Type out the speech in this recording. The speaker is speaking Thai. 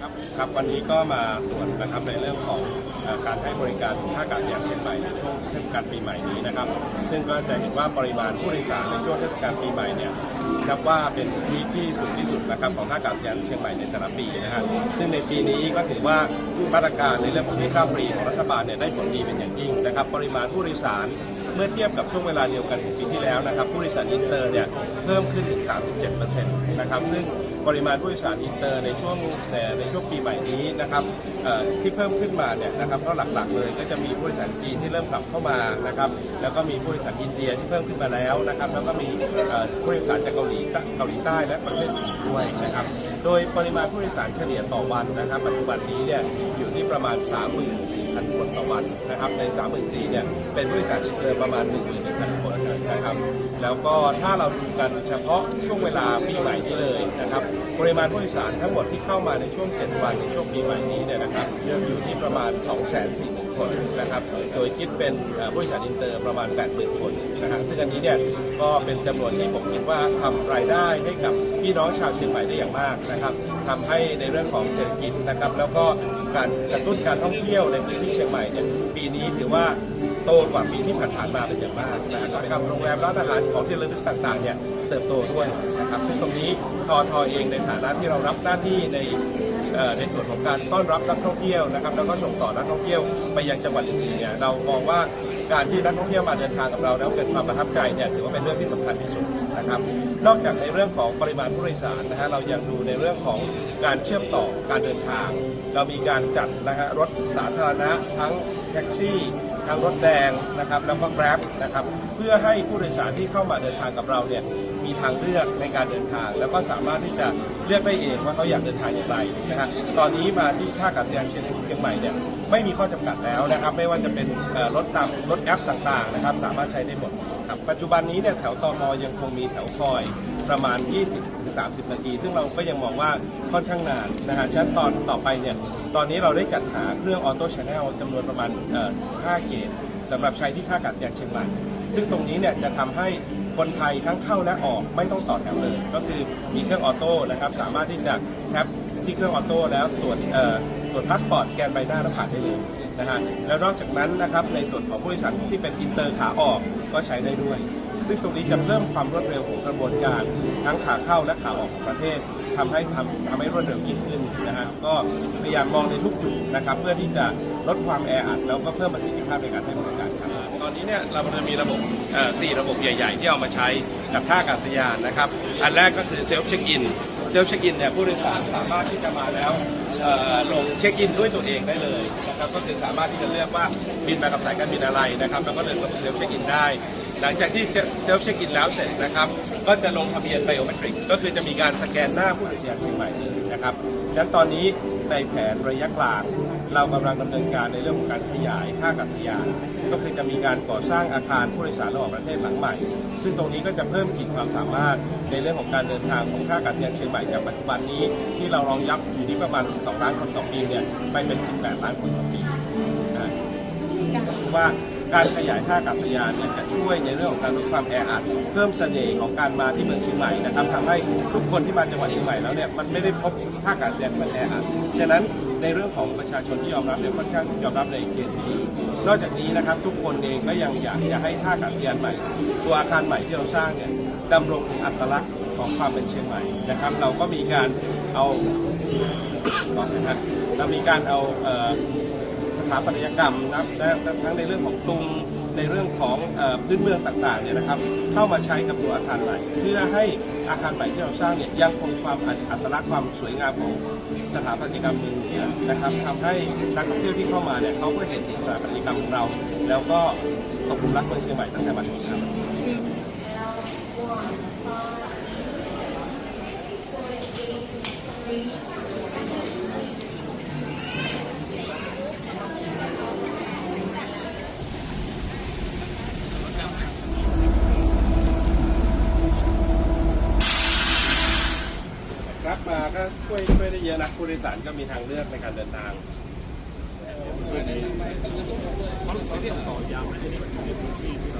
ครับครับวันนี้ก็มาตรวจนะครับในเรื่องของการให้บริการท่าอากาศยานเชียงใหม่ในช่วงเทศกาลปีใหม่นี้นะครับ ซึ่งก็จะเห็นว่าปริมาณผู้โดยสารในช่วงเทศกาลปีใหม่เนี่ยนับว่าเป็นพีคที่สูงที่สุดนะครับของท่าอากาศยานเชียงใหม่ในแต่ละปีนะฮะซึ่งในปีนี้ก็ถือว่ามาตรการในเรื่องของวีซ่าฟรีของรัฐบาลเนี่ยได้ผลดีเป็นอย่างยิ่งนะครับ ปริมาณผู้โดยสาร เมื่อเทียบกับช่วงเวลาเดียวกันของปีที่แล้วนะครับผู้โดยสารอินเตอร์เนี่ยเพิ่มขึ้นถึง 37%นะครับซึ่งปริมาณผู้โดยสารอินเตอร์ในช่วงในช่วงปีใหม่นี้นะครับที่เพิ่มขึ้นมาเนี่ยนะครับก็หลักๆเลยก็จะมีผู้โดยสารจีนที่เริ่มกลับเข้ามานะครับแล้วก็มีผู้โดยสารอินเดียที่เพิ่มขึ้นมาแล้วนะครับแล้วก็มีผู้โดยสารจากเกาหลีเกาหลีใต้และประเทศอื่นด้วยนะครับ โดยปริมาณผู้โดยสารเฉลี่ยต่อวันนะครับ ปัจจุบันนี้เนี่ยอยู่ที่ประมาณ 34,000 คนต่อวันนะครับ ใน 34,000เนี่ยเป็นผู้โดยสารอินเตอร์ประมาณ 11,000 คนนะครับ แล้วก็ถ้าเราดูกันเฉพาะช่วงเวลาปีใหม่นี้เลยนะครับ ปริมาณผู้โดยสารทั้งหมดที่เข้ามาในช่วง 7 วันในช่วงปีใหม่นี้เนี่ยนะครับอยู่ที่ประมาณ 240,000คนนะครับโดยคิดเป็นผู้โดยสารอินเตอร์ประมาณ 80,000 คนนะครับซึ่งอันนี้เนี่ยก็เป็นจำนวนที่ผมคิดว่าทำรายได้ให้กับพี่น้องชาวเชียงใหม่ได้อย่างมากนะครับทำให้ในเรื่องของเศรษฐกิจนะครับ แล้วก็การกระตุ้นการท่องเที่ยวในพื้นที่เชียงใหม่เนี่ยปีนี้ถือว่า โตกว่าปีที่ผ่านๆมาเป็นอย่างมากนะครับโรงแรมร้านอาหารของที่ระลึกต่างๆเนี่ยเติบโตด้วยนะครับซึ่งตรงนี้ทอทอเองในฐานะที่เรารับหน้าที่ในในส่วนของการต้อนรับนักท่องเที่ยวนะครับแล้วก็ส่งต่อนักท่องเที่ยวไปยังจังหวัดอื่นๆเนี่ยเรามองว่า การที่นักท่องเที่ยวมาเดินทางกับเราแล้วเกิดความประทับใจเนี่ยถือว่าเป็นเรื่องที่สำคัญที่สุดนะครับ นอกจากในเรื่องของปริมาณผู้โดยสารนะฮะเรายังดูในเรื่องของการเชื่อมต่อการเดินทาง เรามีการจัดนะฮะรถสาธารณะทั้งแท็กซี่ทั้งรถแดงนะครับแล้วก็แกร็บนะครับเพื่อให้ผู้โดยสารที่เข้ามาเดินทางกับเราเนี่ยมีทางเลือกในการเดินทาง แล้วก็สามารถที่จะเลือกได้เองว่าเขาอยากเดินทางอย่างไรนะฮะตอนนี้มาที่ท่าอากาศยานเชียงใหม่เนี่ย ไม่มีข้อจำกัดแล้วนะครับ ไม่ว่าจะเป็นรถตามรถแอปต่างๆนะครับ สามารถใช้ได้หมดครับปัจจุบันนี้เนี่ยแถวตอมยังคงมีแถวคอยประมาณ 20-30 นาที ซึ่งเราก็ยังมองว่าค่อนข้างนานนะฮะฉะนั้นตอนต่อไปเนี่ยตอนนี้เราได้จัดหาเครื่องออโต้ชาแนลจำนวนประมาณ 15 เกตสำหรับใช้ที่ท่าอากาศยานเชียงใหม่ซึ่งตรงนี้เนี่ยจะทำให้คนไทยทั้งเข้าและออกไม่ต้องต่อแถวเลย ก็คือมีเครื่องออโต้นะครับ สามารถที่จะแท็บที่เครื่องออโต้แล้วตรวจ ตรวจพาสปอร์ตสแกนใบหน้าแล้วผ่านได้เลยนะฮะแล้วนอกจากนั้นนะครับในส่วนของผู้โดยสารที่เป็นอินเตอร์ขาออกก็ใช้ได้ด้วย ซึ่งตรงนี้จะเพิ่มความรวดเร็วของกระบวนการ ทั้งขาเข้าและขาออกของประเทศทำให้ทำทำให้รวดเร็วยิ่งขึ้นนะฮะก็พยายามมองในทุกจุดนะครับเพื่อที่จะลดความแออัดแล้วก็เพิ่มประสิทธิภาพในการให้บริการครับตอนนี้เนี่ยเราจะมีระบบเอ่อสี่ระบบใหญ่ ๆ ที่เอามาใช้กับท่าอากาศยานนะครับ อันแรกก็คือเซลฟ์เช็คอินเซลฟ์เช็คอินเนี่ยผู้โดยสารสามารถที่จะมาแล้วเอ่อ ลงเช็คอินด้วยตัวเองได้เลยนะครับก็คือสามารถที่จะเลือกว่าบินมากับสายการบินอะไรนะครับแล้วก็เดินระบบเซลฟ์เช็คอินได้ หลังจากที่เซลฟ์เช็คอินแล้วเสร็จนะครับ ก็จะลงทะเบียนไบโอเมตริก ก็คือจะมีการสแกนหน้าผู้โดยสารเชียงใหม่เลยนะครับฉะนั้นตอนนี้ในแผนระยะกลาง เรากำลังดำเนินการในเรื่องของการขยายท่าอากาศยาน ก็คือจะมีการก่อสร้างอาคารผู้โดยสารระหว่างประเทศหลังใหม่ ซึ่งตรงนี้ก็จะเพิ่มขีดความสามารถในเรื่องของการเดินทางของท่าอากาศยานเชียงใหม่จากปัจจุบันนี้ ที่เรารองรับอยู่ที่ประมาณ 12 ล้านคนต่อปีเนี่ยไปเป็น 18 ล้านคนต่อปีนะว่า การขยายท่าอากาศยานเนี่ยจะช่วยในเรื่องของการลดความแออัดเพิ่มเสน่ห์ของการมาที่เมืองเชียงใหม่นะครับทำให้ทุกคนที่มาจังหวัดเชียงใหม่แล้วเนี่ยมันไม่ได้พบท่าอากาศยานที่มันแออัดฉะนั้นในเรื่องของประชาชนที่ยอมรับเนี่ยค่อนข้างยอมรับในเกณฑ์ที่ดีนอกจากนี้นะครับทุกคนเองก็ยังอยากจะให้ท่าอากาศยานใหม่ ตัวอาคารใหม่ที่เราสร้างเนี่ยดำรงถึงอัตลักษณ์ของความเป็นเชียงใหม่นะครับ เราก็มีการเอาขอบคุณครับเรามีการเอา ถาปัตยกรรมนะครับและทั้งในเรื่องของตุงในเรื่องของพื้นเมืองต่างๆเนี่ยนะครับ เข้ามาใช้กับตัวอาคารใหม่ เพื่อให้อาคารใหม่ที่เราสร้างเนี่ยยังคงความอัตลักษณ์ความสวยงามของสถาปัตยกรรมเมืองเหนือนะครับทำให้นักท่องเที่ยวที่เข้ามาเนี่ยเขาก็เห็นสถาปัตยกรรมของเรา แล้วก็ตกหลุมรักเมืองเชียงใหม่ตั้งแต่บัดนี้ครับรับมาก็ ช่วยช่วยได้เยอะนะผู้โดยสารก็มีทางเลือกในการเดินทางเขาเรียกต่อยาวไม่ได้เป็นที่